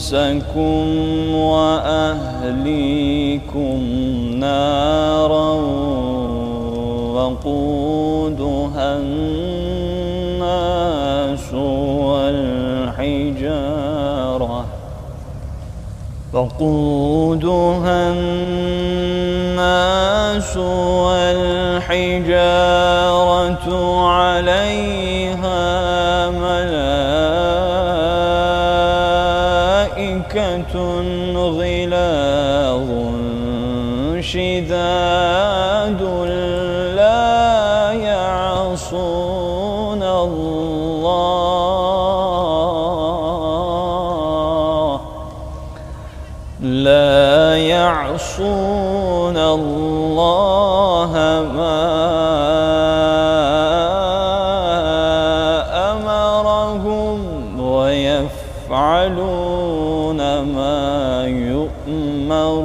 أنفسكم وأهليكم نارا وقودها الناس والحجارة. وقودها الناس والحجارة عليها شداد لا يعصون الله. لا يعصون الله ما أمرهم ويفعلون ما يؤمرون.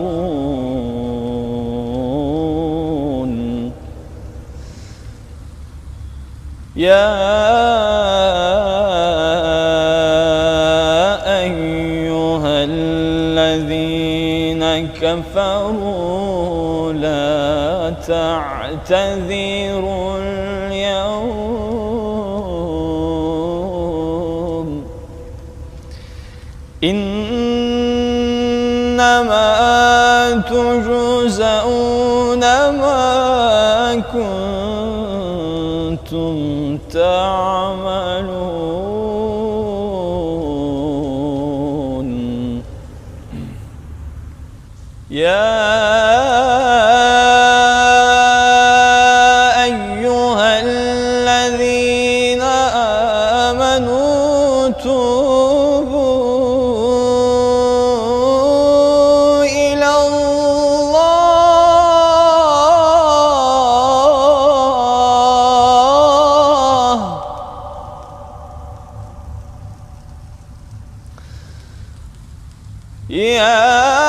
يا أيها الذين كفروا لا تعتذروا اليوم. إنما تجزؤون ما كنتم يا أيها الذين آمنوا توبوا إلى الله. يا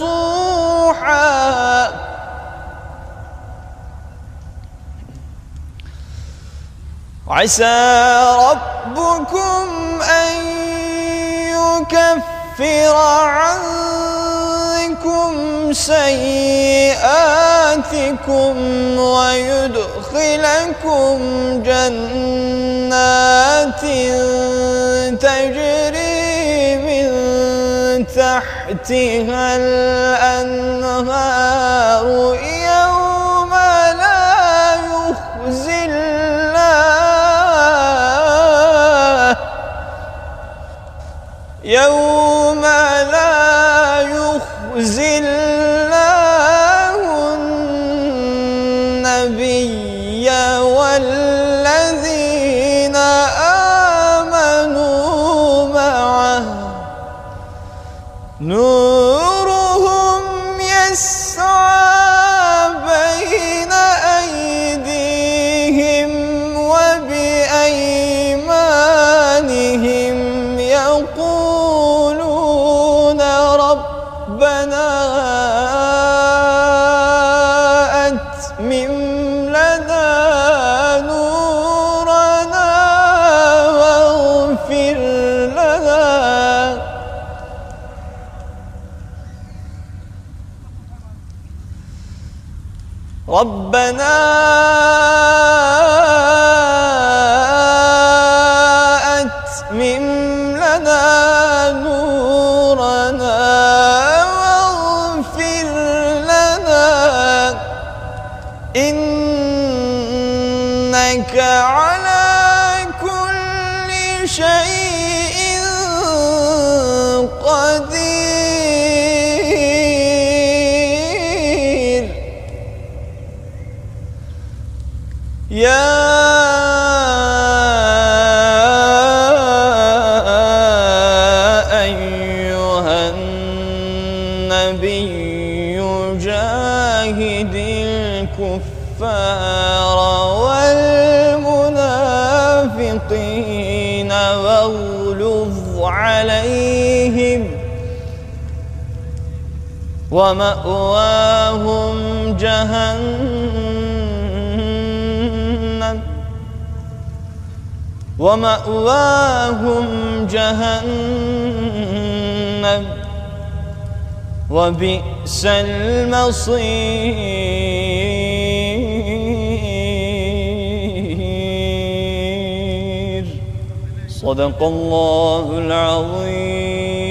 نصوحا عسى ربكم أن يكفر عنكم سيئاتكم ويدخلكم جنات تجري تحتها الأنهار يوم لا يخزي الله. يوم No. ربنا أتمم لنا نورنا واغفر لنا. إنك على كل شيء قدير. أيها النبي جاهد الكفار والمنافقين واغلظ عليهم ومأواهم جهنم ومأواهم جهنم وبئس المصير. صدق الله العظيم.